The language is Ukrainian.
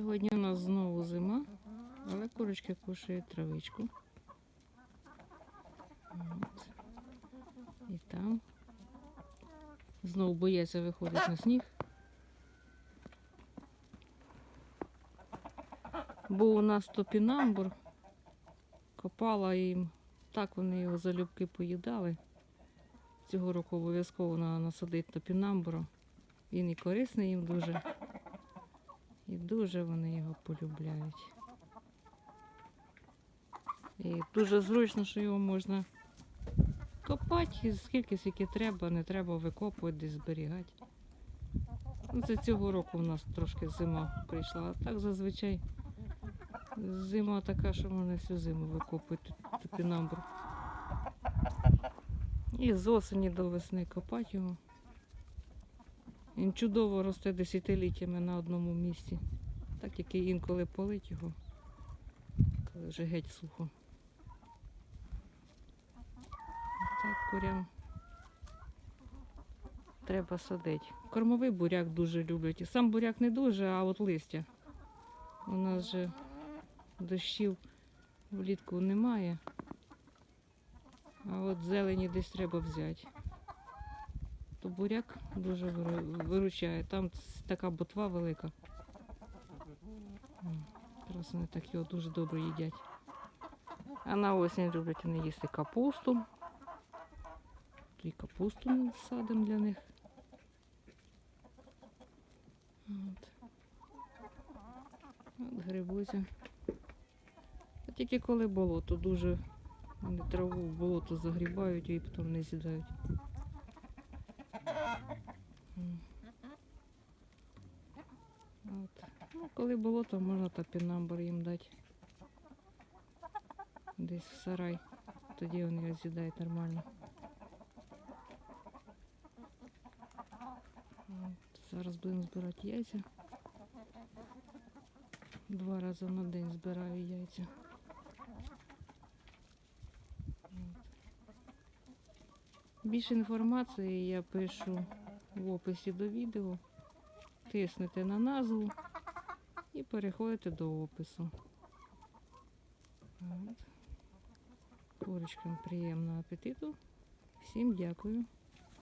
Сьогодні у нас знову зима, але курочки кушають травичку. От. І там. Знову бояться виходити на сніг. Бо у нас топінамбур копала їм. Так вони його залюбки поїдали. Цього року обов'язково насадити топінамбуру. Він і корисний їм дуже. І дуже вони його полюбляють. І дуже зручно, що його можна копати скільки скільки треба, не треба викопувати, десь зберігати. Ну, Це цього року у нас трошки зима прийшла. А так зазвичай зима така, що можна всю зиму викопувати топінамбур. І з осені до весни копати його. Він чудово росте десятиліттями на одному місці. Так як і інколи полить його, коли вже геть сухо. Так, курям треба садити. Кормовий буряк дуже люблять. І сам буряк не дуже, а от листя. У нас же дощів влітку немає. А от зелені десь треба взяти. То буряк дуже виручає. Там така ботва велика. Зараз вони так його дуже добре їдять. А на осінь люблять вони їсти капусту. І капусту садимо для них. От. От грибуться. А тільки коли болото дуже вони траву в болото загрібають і потім не з'їдають. М. От. Ну, коли болото, можна топінамбур їм дати. Десь в сарай. Тоді вони його з'їдають нормально. Зараз будемо збирати яйця. Два рази на день збираю яйця. Більше інформації я пишу в описі до відео. Тиснете на назву і переходите до опису. От. Курочкам приємного апетиту. Всім дякую.